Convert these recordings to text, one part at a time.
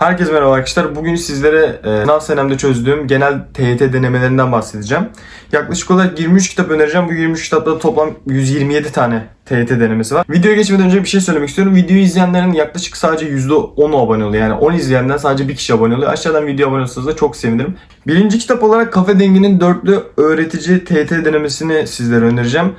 Herkese merhaba arkadaşlar. Bugün sizlere e, sınav senemde çözdüğüm genel TYT denemelerinden bahsedeceğim. Yaklaşık olarak 23 kitap önereceğim. Bu 23 kitapta toplam 127 tane TYT denemesi var. Videoya geçmeden önce bir şey söylemek istiyorum. Videoyu izleyenlerin yaklaşık sadece %10'u abone oluyor. Yani 10 izleyenden sadece bir kişi abone oluyor. Aşağıdan video abone olursanız da çok sevinirim. Birinci kitap olarak Kafe Dengi'nin dörtlü öğretici TYT denemesini sizlere önereceğim.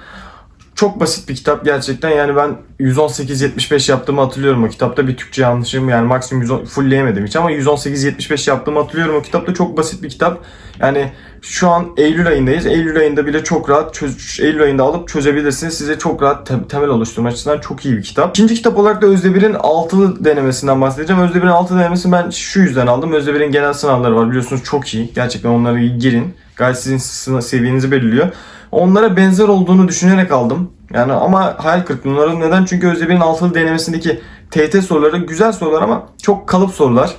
Çok basit bir kitap gerçekten yani ben 118-75 yaptığımı hatırlıyorum o kitapta bir Türkçe yanlışım yani maksimum 110 fullleyemedim hiç ama 118-75 yaptığımı hatırlıyorum o kitapta çok basit bir kitap. Yani şu an Eylül ayındayız. Eylül ayında bile çok rahat çöz, Eylül ayında alıp çözebilirsiniz. Size çok rahat te- temel oluşturma açısından çok iyi bir kitap. İkinci kitap olarak da Özdebir'in altılı denemesinden bahsedeceğim. Özdebir'in altı denemesini ben şu yüzden aldım. Özdebir'in genel sınavları var biliyorsunuz çok iyi. Gerçekten onları girin. Gayet sizin seviyenizi belirliyor. Onlara benzer olduğunu düşünerek aldım. Yani ama hayal kırıklığına neden? Çünkü Özdebir'in altılı denemesindeki TYT soruları güzel sorular ama çok kalıp sorular.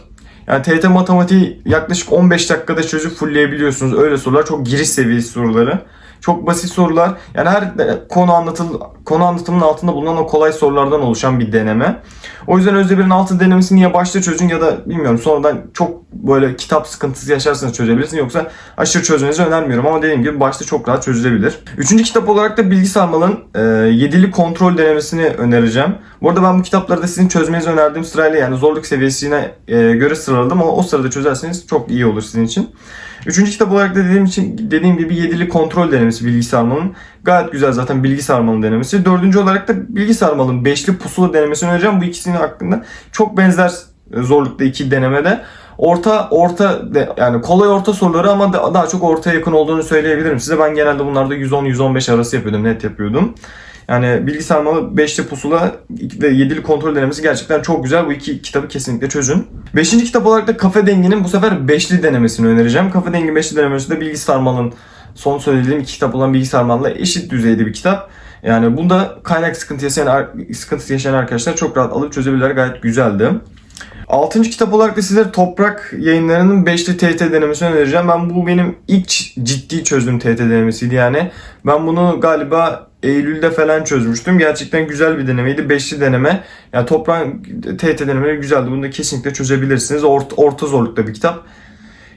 Yani TYT matematiği yaklaşık 15 dakikada çözüp fullleyebiliyorsunuz. Öyle sorular çok giriş seviyesi soruları. Çok basit sorular. Yani her konu anlatıl konu anlatımının altında bulunan o kolay sorulardan oluşan bir deneme. O yüzden Özdebir'in altı denemesini ya başta çözün ya da bilmiyorum sonradan çok böyle kitap sıkıntısı yaşarsanız çözebilirsiniz. Yoksa aşırı çözmenizi önermiyorum ama dediğim gibi başta çok rahat çözülebilir. Üçüncü kitap olarak da Bilgi Sarmal'ın e, yedili kontrol denemesini önereceğim. Bu arada ben bu kitapları da sizin çözmenizi önerdiğim sırayla yani zorluk seviyesine e, göre sıraladım ama o sırada çözerseniz çok iyi olur sizin için. Üçüncü kitap olarak da dediğim için dediğim gibi yedili kontrol denemesi bilgi sarmalının. Gayet güzel zaten bilgi sarmalının denemesi. Dördüncü olarak da bilgi sarmalının beşli pusula denemesini önereceğim. Bu ikisinin hakkında çok benzer zorlukta iki denemede. Orta orta yani kolay orta soruları ama da- daha çok ortaya yakın olduğunu söyleyebilirim size. Ben genelde bunlarda 110-115 arası yapıyordum, net yapıyordum. Yani bilgi sarmalı 5'li pusula ve 7'li kontrol denemesi gerçekten çok güzel. Bu iki kitabı kesinlikle çözün. Beşinci kitap olarak da Kafe Dengi'nin bu sefer 5'li denemesini önereceğim. Kafe Dengi 5'li denemesi de bilgi sarmalın son söylediğim iki kitap olan bilgi sarmalla eşit düzeyde bir kitap. Yani bunda kaynak sıkıntı yaşayan, sıkıntısı yaşayan arkadaşlar çok rahat alıp çözebilirler. Gayet güzeldi. Altıncı kitap olarak da sizlere Toprak yayınlarının 5'li TYT denemesini önereceğim. Ben bu benim ilk ciddi çözdüğüm TYT denemesiydi yani. Ben bunu galiba Eylül'de falan çözmüştüm. Gerçekten güzel bir denemeydi. Beşli deneme. Yani Toprak TYT denemeleri güzeldi. Bunu da kesinlikle çözebilirsiniz. Orta, orta zorlukta bir kitap.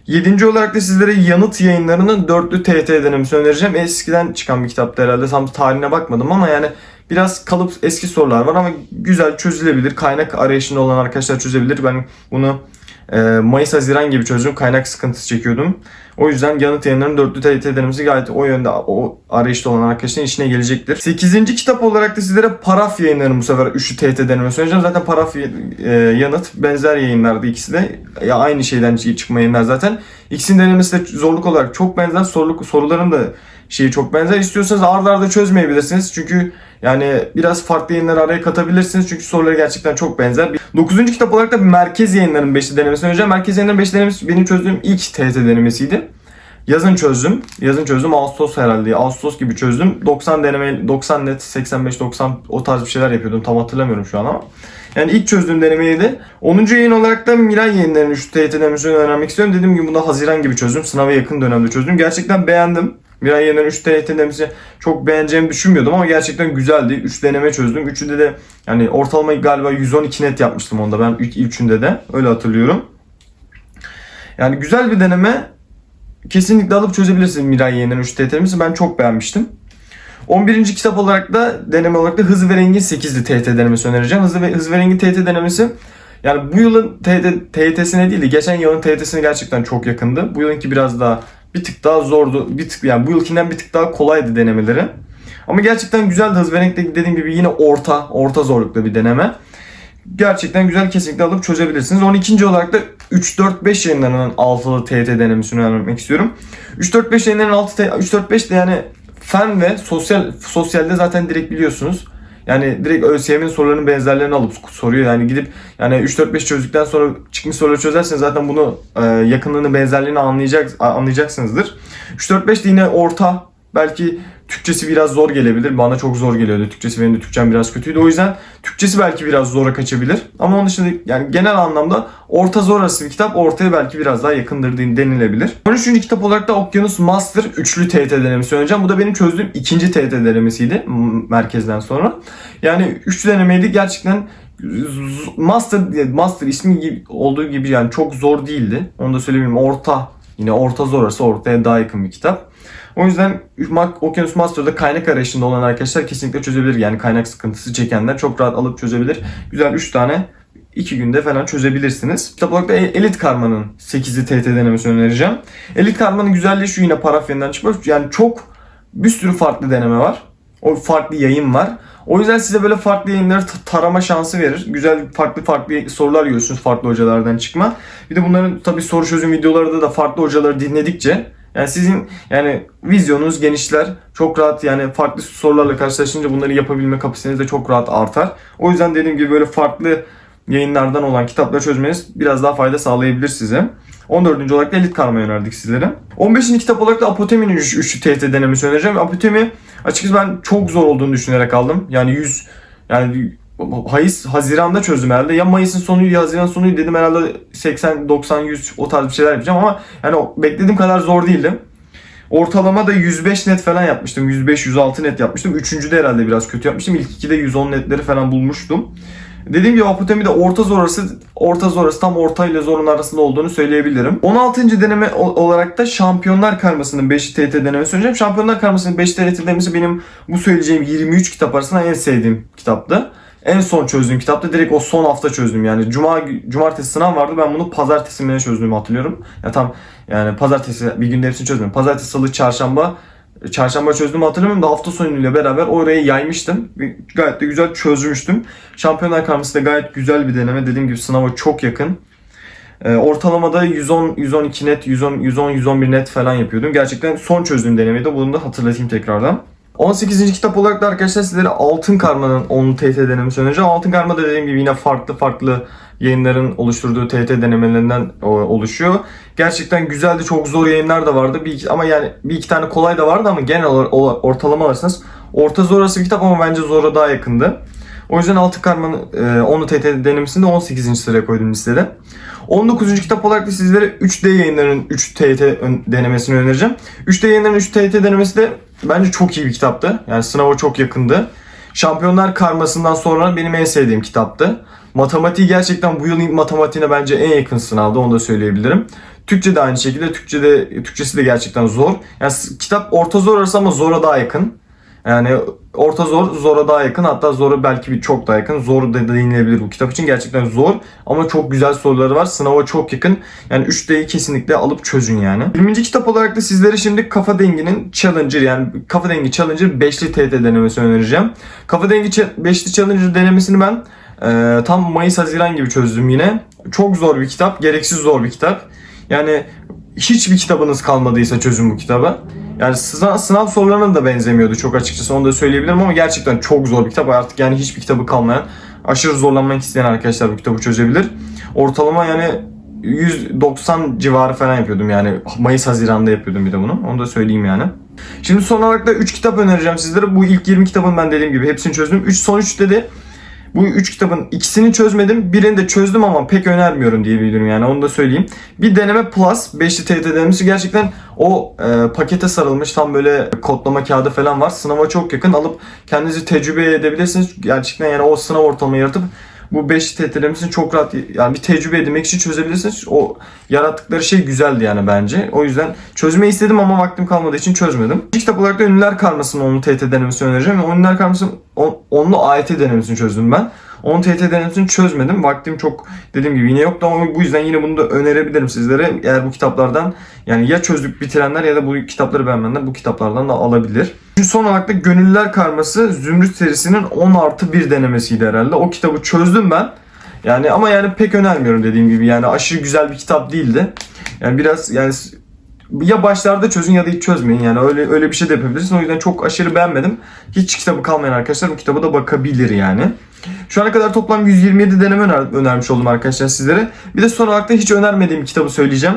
Yedinci olarak da sizlere Yanıt yayınlarının dörtlü TYT denemesini önereceğim. Eskiden çıkan bir kitaptı herhalde. Tam tarihine bakmadım ama yani biraz kalıp eski sorular var ama güzel çözülebilir. Kaynak arayışında olan arkadaşlar çözebilir. Ben bunu e, Mayıs-Haziran gibi çözdüm. Kaynak sıkıntısı çekiyordum. O yüzden yanıt yayınlarının dörtlü TYT denemesi gayet o yönde o arayışta olan arkadaşların işine gelecektir. Sekizinci kitap olarak da sizlere Paraf yayınlarının bu sefer üçlü TYT denemesi önereceğim. Zaten Paraf e, yanıt benzer yayınlardı ikisi de. Ya aynı şeyden çıkma yayınlar zaten. İkisinin denemesi de zorluk olarak çok benzer. Soruluk, soruların da şeyi çok benzer. İstiyorsanız arda arda çözmeyebilirsiniz. Çünkü yani biraz farklı yayınları araya katabilirsiniz. Çünkü soruları gerçekten çok benzer. Dokuzuncu kitap olarak da Merkez Yayınları'nın 5'li denemesini önereceğim. Merkez Yayınları'nın 5'li denemesi benim çözdüğüm ilk TYT denemesiydi. Yazın çözdüm. Yazın çözdüm. Ağustos herhalde. Ağustos gibi çözdüm. 90 deneme 90 net 85 90 o tarz bir şeyler yapıyordum. Tam hatırlamıyorum şu an ama. Yani ilk çözdüğüm denemeydi. 10. yayın olarak da Miray yayınlarının 3 TYT denemesini önermek istiyorum. Dediğim gibi bunu Haziran gibi çözdüm. Sınava yakın dönemde çözdüm. Gerçekten beğendim. Miray yayınlarının 3 TYT denemesi çok beğeneceğimi düşünmüyordum ama gerçekten güzeldi. 3 deneme çözdüm. Üçünde de yani ortalamayı galiba 112 net yapmıştım onda ben ilk üçünde de. Öyle hatırlıyorum. Yani güzel bir deneme. Kesinlikle alıp çözebilirsiniz Miray yayınlarının 3 TYT'mizi. Ben çok beğenmiştim. 11. kitap olarak da deneme olarak da Hız ve Rengin 8'li TYT denemesi önereceğim. Hız ve, Hız ve Rengin TYT denemesi yani bu yılın TYT, TYT'sine değil de geçen yılın TYT'sine gerçekten çok yakındı. Bu yılınki biraz daha bir tık daha zordu. Bir tık yani bu yılkinden bir tık daha kolaydı denemeleri. Ama gerçekten güzeldi. Hız ve Renk'te dediğim gibi yine orta, orta zorlukta bir deneme. Gerçekten güzel kesinlikle alıp çözebilirsiniz. 12. olarak da 3-4-5 yayınlarının altılı TYT denemesini önermek istiyorum. 3-4-5 yayınlarının 6 3-4-5 de yani fen ve sosyal sosyalde zaten direkt biliyorsunuz. Yani direkt ÖSYM'in sorularının benzerlerini alıp soruyor. Yani gidip yani 3-4-5 çözdükten sonra çıkmış soruları çözerseniz zaten bunu e, yakınlığını benzerliğini anlayacak, anlayacaksınızdır. 3-4-5 de yine orta belki Türkçesi biraz zor gelebilir. Bana çok zor geliyordu. Türkçesi benim de Türkçem biraz kötüydü. O yüzden Türkçesi belki biraz zora kaçabilir. Ama onun dışında yani genel anlamda orta zor arası bir kitap. Ortaya belki biraz daha yakındır denilebilir. 13. kitap olarak da Okyanus Master üçlü TYT denemesi önereceğim. Bu da benim çözdüğüm ikinci TYT denemesiydi merkezden sonra. Yani üçlü denemeydi gerçekten Master Master ismi gibi, olduğu gibi yani çok zor değildi. Onu da söyleyebilirim. Orta yine orta zor arası ortaya daha yakın bir kitap. O yüzden Okyanus Master'da kaynak arayışında olan arkadaşlar kesinlikle çözebilir. Yani kaynak sıkıntısı çekenler çok rahat alıp çözebilir. Güzel 3 tane 2 günde falan çözebilirsiniz. Kitap olarak da E- Elit Karma'nın 8'li TT denemesini önereceğim. Elit Karma'nın güzelliği şu yine parafyandan çıkmış. Yani çok bir sürü farklı deneme var. O farklı yayın var. O yüzden size böyle farklı yayınları ta- tarama şansı verir. Güzel farklı farklı sorular görüyorsunuz farklı hocalardan çıkma. Bir de bunların tabii soru çözüm videolarında da farklı hocaları dinledikçe yani sizin yani vizyonunuz genişler. Çok rahat yani farklı sorularla karşılaşınca bunları yapabilme kapasiteniz de çok rahat artar. O yüzden dediğim gibi böyle farklı yayınlardan olan kitapları çözmeniz biraz daha fayda sağlayabilir size. 14. olarak da Elit Karma önerdik sizlere. 15. kitap olarak da Apotemi'nin 3. üçlü TRT denemesi önereceğim. Apotemi açıkçası ben çok zor olduğunu düşünerek aldım. Yani 100 yani Hayız, Haziran'da çözdüm herhalde. Ya Mayıs'ın sonuydu ya Haziran sonuydu dedim herhalde 80, 90, 100 o tarz bir şeyler yapacağım ama yani beklediğim kadar zor değildi. Ortalama da 105 net falan yapmıştım. 105-106 net yapmıştım. Üçüncüde herhalde biraz kötü yapmıştım. İlk ikide 110 netleri falan bulmuştum. Dediğim gibi Apotemi'de orta zor arası, orta zor arası tam orta ile zorun arasında olduğunu söyleyebilirim. 16. deneme olarak da Şampiyonlar Karması'nın 5 TRT denemesi söyleyeceğim. Şampiyonlar Karması'nın 5 TRT denemesi benim bu söyleyeceğim 23 kitap arasında en sevdiğim kitaptı. En son çözdüğüm kitapta direkt o son hafta çözdüm yani. Cuma cumartesi sınav vardı. Ben bunu pazartesi mi çözdüğümü hatırlıyorum. Ya tam yani pazartesi bir günde hepsini çözmedim. Pazartesi, salı, çarşamba Çarşamba çözdüğümü hatırlamıyorum da hafta sonuyla beraber orayı yaymıştım. Gayet de güzel çözmüştüm. Şampiyonlar Karması da gayet güzel bir deneme. Dediğim gibi sınava çok yakın. Ee, ortalamada 110 112 net, 110 110 111 net falan yapıyordum. Gerçekten son çözdüğüm denemeydi. Bunu da hatırlatayım tekrardan. 18. kitap olarak da arkadaşlar sizlere Altın Karma'nın 10 TT denemesi önereceğim. Altın Karma da dediğim gibi yine farklı farklı yayınların oluşturduğu TT denemelerinden o, oluşuyor. Gerçekten güzeldi. Çok zor yayınlar da vardı. Bir iki, ama yani bir iki tane kolay da vardı ama genel olarak ola- ortalama alırsanız orta zor arası bir kitap ama bence zora daha yakındı. O yüzden Altın Karma'nın e, 10 TT denemesini de 18. sıraya koydum listede. 19. kitap olarak da sizlere 3D yayınlarının 3 TT denemesini önereceğim. 3D yayınlarının 3 TT denemesi de bence çok iyi bir kitaptı. Yani sınava çok yakındı. Şampiyonlar Karması'ndan sonra benim en sevdiğim kitaptı. Matematiği gerçekten bu yılın matematiğine bence en yakın sınavda onu da söyleyebilirim. Türkçe de aynı şekilde. Türkçe de, Türkçesi de gerçekten zor. Yani kitap orta zor arası ama zora daha yakın. Yani orta zor, zora daha yakın. Hatta zora belki bir çok daha yakın. Zor da denilebilir bu kitap için. Gerçekten zor ama çok güzel soruları var. Sınava çok yakın. Yani 3D'yi kesinlikle alıp çözün yani. 20. kitap olarak da sizlere şimdi Kafa Dengi'nin Challenger yani Kafa Dengi Challenger 5'li TT denemesi önereceğim. Kafa Dengi 5'li Challenger denemesini ben e, tam Mayıs-Haziran gibi çözdüm yine. Çok zor bir kitap. Gereksiz zor bir kitap. Yani hiçbir kitabınız kalmadıysa çözün bu kitabı. Yani sınav, sınav sorularına da benzemiyordu çok açıkçası onu da söyleyebilirim ama gerçekten çok zor bir kitap. Artık yani hiçbir kitabı kalmayan, aşırı zorlanmak isteyen arkadaşlar bu kitabı çözebilir. Ortalama yani 190 civarı falan yapıyordum yani Mayıs Haziran'da yapıyordum bir de bunu. Onu da söyleyeyim yani. Şimdi son olarak da 3 kitap önereceğim sizlere. Bu ilk 20 kitabın ben dediğim gibi hepsini çözdüm. 3 son 3'te de bu üç kitabın ikisini çözmedim. Birini de çözdüm ama pek önermiyorum diye biliyorum yani onu da söyleyeyim. Bir deneme plus 5'li TYT denemesi gerçekten o e, pakete sarılmış tam böyle kodlama kağıdı falan var. Sınava çok yakın alıp kendinizi tecrübe edebilirsiniz. Gerçekten yani o sınav ortamı yaratıp bu 5 TYT denemesini çok rahat yani bir tecrübe edinmek için çözebilirsiniz. O yarattıkları şey güzeldi yani bence. O yüzden çözmeyi istedim ama vaktim kalmadığı için çözmedim. İlk kitap olarak da Ünlüler Karması'nın onun TYT denemesini önereceğim. Ünlüler Karması'nın on- onlu AYT denemesini çözdüm ben. 10 TYT denemesini çözmedim. Vaktim çok dediğim gibi yine yoktu ama bu yüzden yine bunu da önerebilirim sizlere. Eğer bu kitaplardan yani ya çözdük bitirenler ya da bu kitapları beğenmeyenler bu kitaplardan da alabilir. Şimdi son olarak da Gönüllüler Karması Zümrüt serisinin 10 artı 1 denemesiydi herhalde. O kitabı çözdüm ben. Yani ama yani pek önermiyorum dediğim gibi. Yani aşırı güzel bir kitap değildi. Yani biraz yani ya başlarda çözün ya da hiç çözmeyin yani öyle öyle bir şey de yapabilirsiniz. O yüzden çok aşırı beğenmedim. Hiç kitabı kalmayan arkadaşlar bu kitaba da bakabilir yani. Şu ana kadar toplam 127 deneme öner- önermiş oldum arkadaşlar sizlere. Bir de son olarak da hiç önermediğim kitabı söyleyeceğim.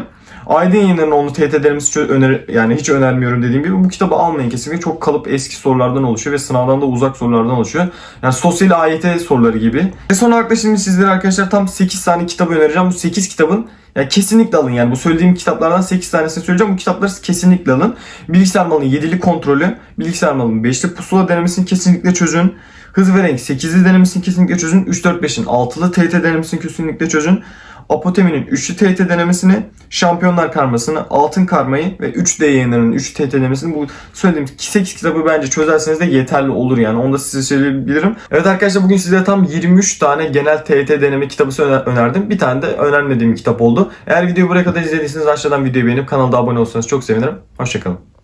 Aydın yayınlarının onu denemesi çö- öner yani hiç önermiyorum dediğim gibi bu kitabı almayın kesinlikle. Çok kalıp eski sorulardan oluşuyor ve sınavdan da uzak sorulardan oluşuyor. Yani sosyal AYT soruları gibi. Ve son olarak da şimdi sizlere arkadaşlar tam 8 tane kitabı önereceğim. Bu 8 kitabın ya kesinlikle alın yani bu söylediğim kitaplardan 8 tanesini söyleyeceğim. Bu kitapları kesinlikle alın. Bilgisayar malının 7'li kontrolü, bilgisayar malının 5'li pusula denemesini kesinlikle çözün. Hız ve renk 8'li denemesini kesinlikle çözün. 3 4 5'in 6'lı TYT denemesini kesinlikle çözün. Apotemi'nin 3'lü TYT denemesini, Şampiyonlar Karmasını, Altın Karmayı ve 3D yayınlarının 3 TYT denemesini bu söylediğim 8 kitabı bence çözerseniz de yeterli olur yani. Onu da size söyleyebilirim. Evet arkadaşlar bugün size tam 23 tane genel TYT deneme kitabı öner- önerdim. Bir tane de önermediğim kitap oldu. Eğer videoyu buraya kadar izlediyseniz aşağıdan videoyu beğenip kanalda abone olursanız çok sevinirim. Hoşçakalın.